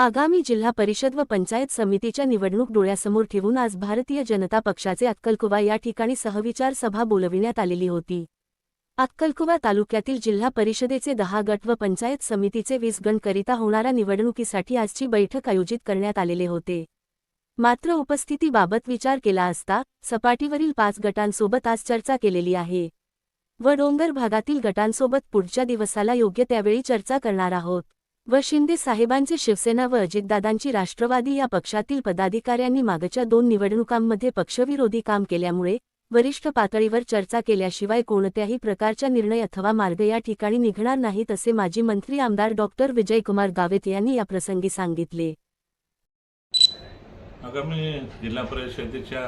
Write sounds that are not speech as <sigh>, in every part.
आगामी जिल्हा परिषद व पंचायत समितीच्या निवडणूक डोळ्यासमोर ठेवून आज भारतीय जनता पक्षाचे अक्कलकुवा या ठिकाणी सहविचार सभा बोलविण्यात आलेली होती. अक्कलकुवा तालुक्यातील जिल्हा परिषदेचे दहा गट व पंचायत समितीचे वीस गणकरिता होणाऱ्या निवडणुकीसाठी आजची बैठक आयोजित करण्यात आलेले होते. मात्र उपस्थितीबाबत विचार केला असता सपाटीवरील पाच गटांसोबत आज चर्चा केलेली आहे. व डोंगर भागातील गटांसोबत पुढच्या दिवसाला योग्य त्यावेळी चर्चा करणार आहोत. व शिंदे साहेबांचे शिवसेना व अजितदादांची राष्ट्रवादी या पक्षातील पदाधिकाऱ्यांनी मागच्या दोन निवडणुकांमध्ये पक्षविरोधी काम केल्यामुळे वरिष्ठ पातळीवर चर्चा केल्याशिवाय कोणत्याही प्रकारचा निर्णय अथवा मार्ग या ठिकाणी निघणार नाहीत असे माजी मंत्री आमदार डॉक्टर विजयकुमार गावित यांनी याप्रसंगी सांगितले. आगामी जिल्हा परिषदेच्या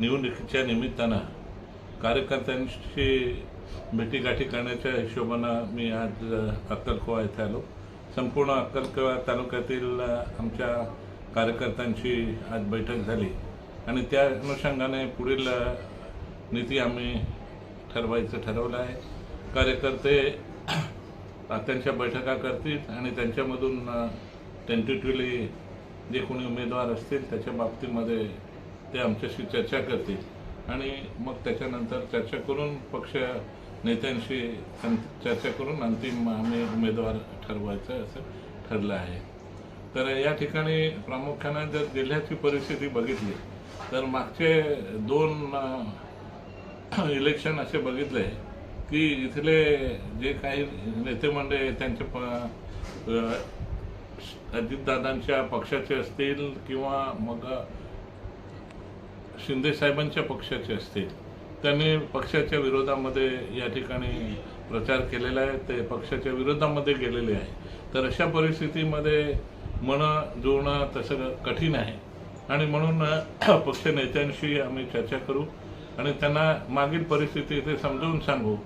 निवडणुकीच्या निमित्तानं कार्यकर्त्यांशी भेटीगाठी करण्याच्या हिशोबानं मी आज अक्कलकोवा येथे आलो. संपूर्ण अक्कलकोवा तालुक्यातील आमच्या कार्यकर्त्यांची आज बैठक झाली. आणि त्या अनुषंगाने पुढील नीती आम्ही ठरवायचं ठरवलं आहे. कार्यकर्ते <clears throat> त्यांच्या बैठका करतील आणि त्यांच्यामधून टेंटेटिव्हली जे कोणी उमेदवार असतील त्याच्या बाबतीमध्ये ते आमच्याशी चर्चा करतील. आणि मग त्याच्यानंतर चर्चा करून पक्ष नेत्यांशी चर्चा करून अंतिम आम्ही उमेदवार ठरवायचं असं ठरलं आहे. तर या ठिकाणी प्रामुख्यानं जर जिल्ह्याची परिस्थिती बघितली तर मागचे दोन इलेक्शन असे बघितले की इथले जे काही नेते मंडळी त्यांचे प अजितदादांच्या पक्षाचे असतील किंवा मग शिंदेसाहेबांच्या पक्षाचे असतील त्यांनी पक्षाच्या विरोधामध्ये या ठिकाणी प्रचार केलेला आहे ते पक्षाच्या विरोधामध्ये गेलेले आहे. तर अशा परिस्थितीमध्ये मन जुळणं तसं कठीण आहे. आणि म्हणून <clears throat> पक्ष नेत्यांशी आम्ही चर्चा करू आणि त्यांना मागील परिस्थिती ते समजावून सांगू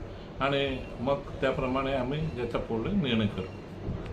आणि मग त्याप्रमाणे आम्ही याचा पुढे निर्णय करू.